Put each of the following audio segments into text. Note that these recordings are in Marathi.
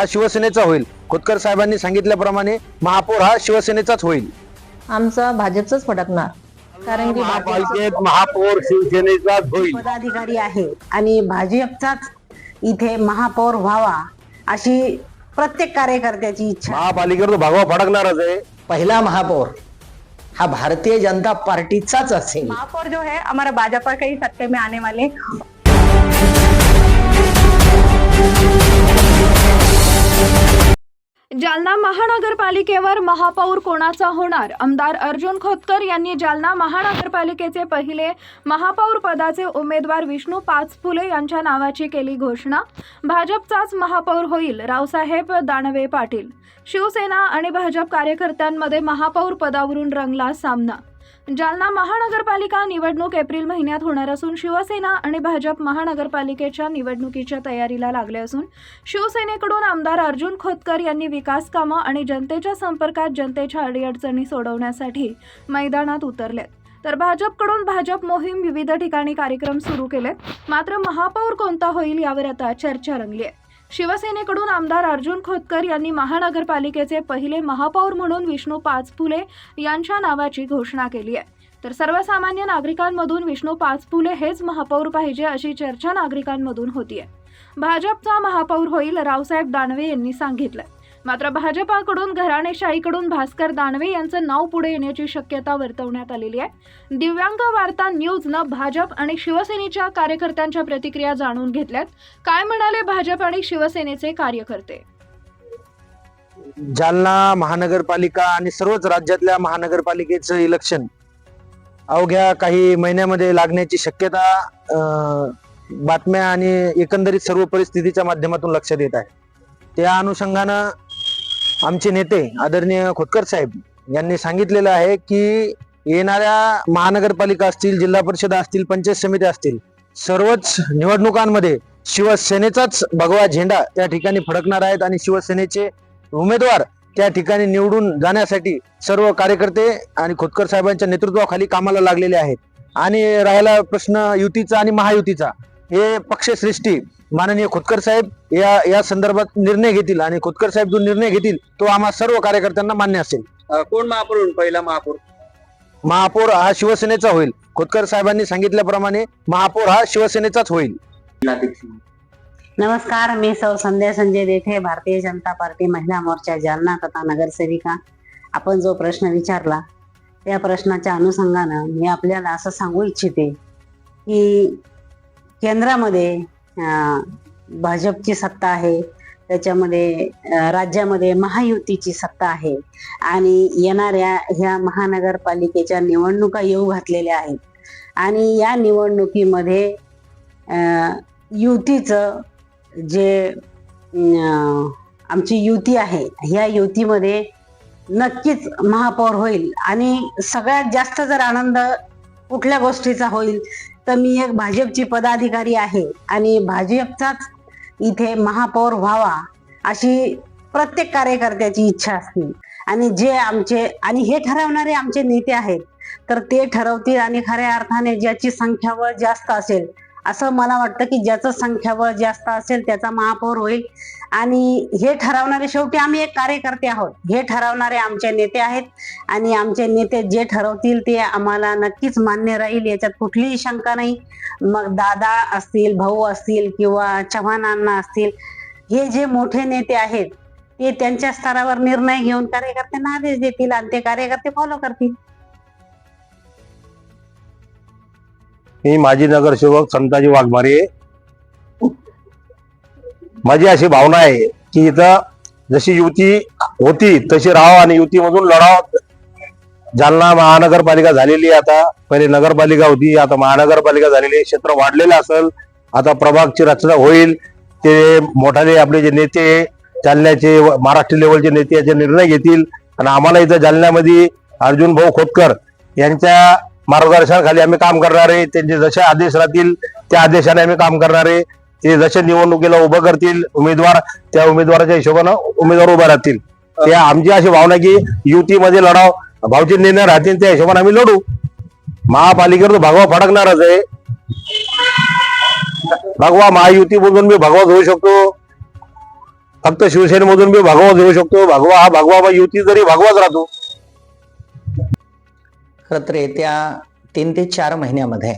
हा शिवसेनेचा होईल. खोतकर साहेबांनी सांगितल्याप्रमाणे महापौर हा शिवसेनेचाच होईल. आमचा भाजपचाच फटकणार कारण की महापालिकेत महापौर शिवसेनेचाच होईल. पदाधिकारी आहे आणि भाजपचाच इथे महापौर व्हावा अशी प्रत्येक कार्यकर्त्याची इच्छा महापालिकेवर तो भगवा फडकणारच आहे. पहला महापौर हा भारतीय जनता पार्टीचाच असेल. महापौर जो है हमारा भाजपा के ही सत्ते में आने वाले जालना महानगरपालिकेवर महापौर कोणाचा होणार? आमदार अर्जुन खोतकर यांनी जालना महानगरपालिकेचे पहिले महापौर पदाचे उमेदवार विष्णू पाचफुले यांच्या नावाची केली घोषणा. भाजपचाच महापौर होईल रावसाहेब दानवे पाटील. शिवसेना आणि भाजप कार्यकर्त्यांमध्ये महापौर पदावरून रंगला सामना. जालना महानगरपालिका निवडणूक एप्रिल महिन्यात होणार असून शिवसेना आणि भाजप महानगरपालिकेच्या निवडणुकीच्या तयारीला लागले असून शिवसेनेकडून आमदार अर्जुन खोतकर यांनी विकास कामं आणि जनतेच्या संपर्कात जनतेच्या अडीअडचणी सोडवण्यासाठी मैदानात उतरलेत. तर भाजपकडून भाजप मोहीम विविध ठिकाणी कार्यक्रम सुरू केलेत. मात्र महापौर कोणता होईल यावर आता चर्चा रंगली आहे शिवसेनेकडून आमदार अर्जुन खोतकर यांनी महानगरपालिकेचे पहिले महापौर म्हणून विष्णू पाचपुले यांच्या नावाची घोषणा केली आहे. तर सर्वसामान्य नागरिकांमधून विष्णू पाचपुले हेच महापौर पाहिजे अशी चर्चा नागरिकांमधून होतीये. भाजपचा महापौर होईल रावसाहेब दानवे यांनी सांगितलं मात्र भाजपाकडून घराणेशाहीकडून भास्कर दानवे यांचं नाव पुढे येण्याची शक्यता वर्तवण्यात आलेली आहे. दिव्यांग वार्ता न्यूजनं भाजप आणि शिवसेनेच्या कार्यकर्त्यांच्या प्रतिक्रिया जाणून घेतल्यात. काय म्हणाले भाजप आणि शिवसेनेचे कार्यकर्ते? जालना महानगरपालिका आणि सर्वच राज्यातल्या महानगरपालिकेचं इलेक्शन अवघ्या काही महिन्यामध्ये लागण्याची शक्यता बातम्या आणि एकंदरीत सर्व परिस्थितीच्या माध्यमातून लक्षात येत आहे. त्या अनुषंगानं आमचे नेते आदरणीय खोतकर साहेब यांनी सांगितलेलं आहे की येणाऱ्या महानगरपालिका असतील जिल्हा परिषद असतील पंचायत समित्या असतील सर्वच निवडणुकांमध्ये शिवसेनेचाच भगवा झेंडा त्या ठिकाणी फडकणार आहेत आणि शिवसेनेचे उमेदवार त्या ठिकाणी निवडून जाण्यासाठी सर्व कार्यकर्ते आणि खोतकर साहेबांच्या नेतृत्वाखाली कामाला लागलेले आहेत. आणि राहिला प्रश्न युतीचा आणि महायुतीचा. हे पक्षश्रेष्ठी माननीय खोतकर साहेब या या संदर्भात निर्णय घेतील आणि खोतकर साहेब जो निर्णय घेतील तो आम्हा सर्व कार्यकर्त्यांना मान्य असेल. अ, कोण महापौर होईल? पहिला महापौर. महापौर हा शिवसेनेचा होईल. खोतकर साहेबांनी सांगितल्याप्रमाणे महापौर हा शिवसेनेचाच होईल. नमस्कार मी सौ संध्या संजय देठे भारतीय जनता पार्टी महिला मोर्चा जालना तथा नगरसेविका. आपण जो प्रश्न विचारला त्या प्रश्नाच्या अनुषंगानं मी आपल्याला असं सांगू इच्छिते की केंद्रामध्ये भाजपची सत्ता आहे. त्याच्यामध्ये राज्यामध्ये महायुतीची सत्ता आहे. आणि येणाऱ्या ह्या महानगरपालिकेच्या निवडणुका येऊ घातलेल्या आहेत. आणि या निवडणुकीमध्ये युतीचं जे आमची युती आहे ह्या युतीमध्ये नक्कीच महापौर होईल. आणि सगळ्यात जास्त जर आनंद कुठल्या गोष्टीचा होईल तर मी एक भाजपची पदाधिकारी आहे. आणि भाजपचाच इथे महापौर व्हावा अशी प्रत्येक कार्यकर्त्याची इच्छा असते. आणि जे आमचे आणि हे ठरवणारे आमचे नेते आहेत तर ते ठरवतील आणि खऱ्या अर्थाने ज्याची संख्याबळ जास्त असेल असं मला वाटतं की ज्याचं संख्याबळ जास्त असेल त्याचा महापौर होईल. आणि हे ठरवणारे शेवटी आम्ही एक कार्यकर्ते आहोत. हे ठरवणारे आमचे नेते आहेत. आणि आमचे नेते जे ठरवतील ते आम्हाला नक्कीच मान्य राहील. याच्यात कुठलीही शंका नाही. मग दादा असतील भाऊ असतील किंवा चव्हाणांना असतील हे जे मोठे नेते आहेत ते त्यांच्या स्तरावर निर्णय घेऊन कार्यकर्त्यांना आदेश देतील आणि ते कार्यकर्ते फॉलो करतील. मी माजी नगरसेवक संताजी वाघमारे. माझी अशी भावना आहे की इथं जशी युती होती तशी राहाव आणि युतीमधून लढाव. जालना महानगरपालिका झालेली आता. पहिले नगरपालिका होती आता महानगरपालिका झालेली आहे. क्षेत्र वाढलेलं असेल आता प्रभागची रचना होईल. ते मोठाले आपले जे नेते जालन्याचे महाराष्ट्र लेवलचे नेते याचे निर्णय घेतील. आणि आम्हाला इथं जालन्यामध्ये अर्जुन भाऊ खोतकर यांच्या मार्गदर्शनाखाली आम्ही काम करणार आहे. त्यांचे जसे आदेश राहतील त्या आदेशाने आम्ही काम करणार आहे. ते जसे निवडणुकीला उभं करतील उमेदवार त्या उमेदवाराच्या हिशोबानं उमेदवार उभा राहतील. ते आमची अशी भावना की युतीमध्ये लढाव भावचे निर्णय राहतील त्या हिशोबाने आम्ही लढू. महापालिकेवर भगवा फडकणारच आहे. भगवा महायुती बोलून मी भगवा घेऊ शकतो. फक्त शिवसेनेमधून मी भगवा घेऊ शकतो. भगवा हा भगवा युती जरी भगवाच राहतो खरं तर येत्या तीन ते चार महिन्यामध्ये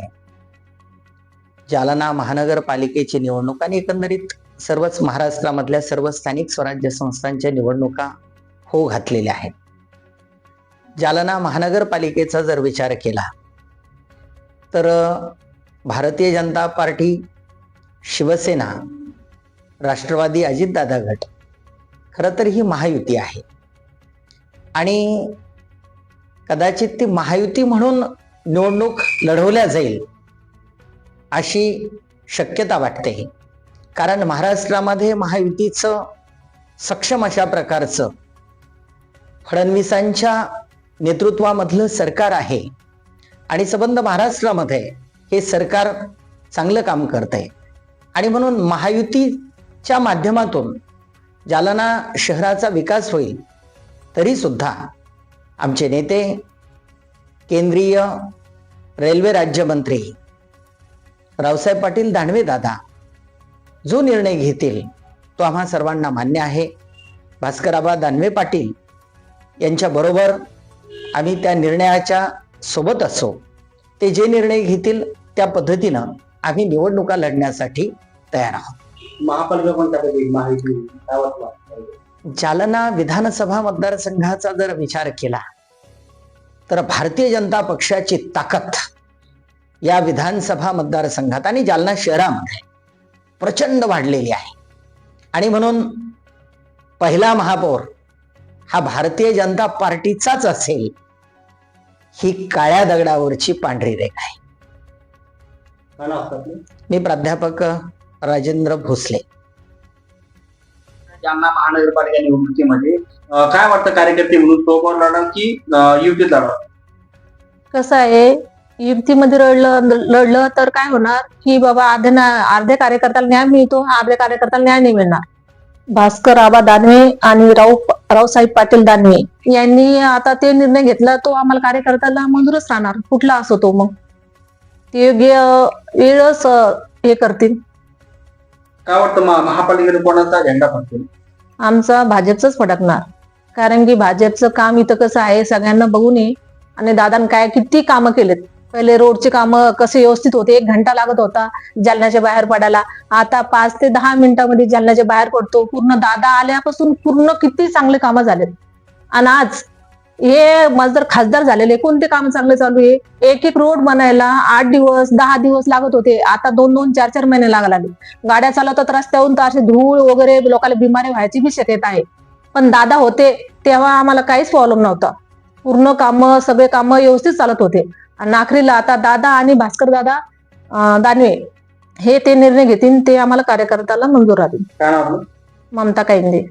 जालना महानगरपालिकेची निवडणूक आणि एकंदरीत सर्वच महाराष्ट्रामधल्या सर्व स्थानिक स्वराज्य संस्थांच्या निवडणुका हो घातलेल्या आहेत. जालना महानगरपालिकेचा जर विचार केला तर भारतीय जनता पार्टी शिवसेना राष्ट्रवादी अजितदादा गट खरं तर ही महायुती आहे. आणि कदाचित ती महायुती म्हणून निवडणूक लढवल्या जाईल अशी शक्यता वाटते कारण महाराष्ट्रामध्ये महायुतीचं सक्षम अशा प्रकारचं फडणवीसांच्या नेतृत्वामधलं सरकार आहे आणि संबंध महाराष्ट्रामध्ये हे सरकार चांगलं काम करत आहे आणि म्हणून महायुतीच्या माध्यमातून जालना शहराचा विकास होईल तरी सुद्धा आमचे नेते केंद्रीय रेल्वे राज्यमंत्री रावसाहेब पाटील दानवे दादा जो निर्णय घेतील तो आम्हा सर्वांना मान्य आहे. भास्कराबा दानवे पाटील यांच्या बरोबर आम्ही त्या निर्णयाच्या सोबत असो. ते जे निर्णय घेतील त्या पद्धतीनं आम्ही निवडणुका लढण्यासाठी तयार आहोत. महापालिका कोणत्या जालना विधानसभा मतदारसंघाचा जर विचार केला तर भारतीय जनता पक्षाची ताकद या विधानसभा मतदारसंघात आणि जालना शहरामध्ये प्रचंड वाढलेली आहे. आणि म्हणून पहिला महापौर हा भारतीय जनता पार्टीचाच असेल ही काळ्या दगडावरची पांढरी रेखा आहे? मी प्राध्यापक राजेंद्र भोसले. यांना महानगरपालिका निवडणुकीमध्ये काय वाटतं कार्यकर्ते म्हणून टोकवर लढणार की युतीत लढणार कसं आहे युतीमध्ये लढलं लढलं तर काय होणार? की बाबा अर्ध्या अर्ध्या कार्यकर्त्याला न्याय मिळतो अर्ध्या कार्यकर्त्याला न्याय नाही मिळणार. भास्कर आबा दानवे आणि राव रावसाहेब पाटील दानवे यांनी आता ते निर्णय घेतला तो आम्हाला कार्यकर्त्याला मंजूरच राहणार. कुठला असो तो मग. ते योग्य वेळच हे करतील. काय वाटतं महा- महापालिकेने कोणाचा झेंडा फडकेल आमचा भाजपचाच फडकणार. कारण की भाजपचं काम इथं कसं आहे सगळ्यांना बघून ये. आणि दादान काय किती कामं केलेत? पहिले रोडचे कामं कसे व्यवस्थित होते? एक घंटा लागत होता जालन्याच्या बाहेर पडायला. आता पाच ते दहा मिनिटांमध्ये जालन्याच्या बाहेर पडतो. पूर्ण दादा आल्यापासून पूर्ण किती चांगले कामं झालेत. आणि आज हे माझं खासदार झालेले कोणते काम चांगले चालू आहे? एक एक रोड बनायला आठ दिवस दहा दिवस लागत होते. आता दोन दोन चार चार महिने लागायला लागले. गाड्या चालवतात रस्त्याहून तर असे धूळ वगैरे लोकांना बिमारी व्हायची बी शक्यता आहे. पण दादा होते तेव्हा आम्हाला काहीच प्रॉब्लेम नव्हता. पूर्ण कामं सगळे कामं व्यवस्थित चालत होते. आणि आखरीला आता दादा आणि भास्कर दादा दानवे हे ते निर्णय घेतील ते आम्हाला कार्यकर्त्याला मंजूर राहतील? ममता कायंदे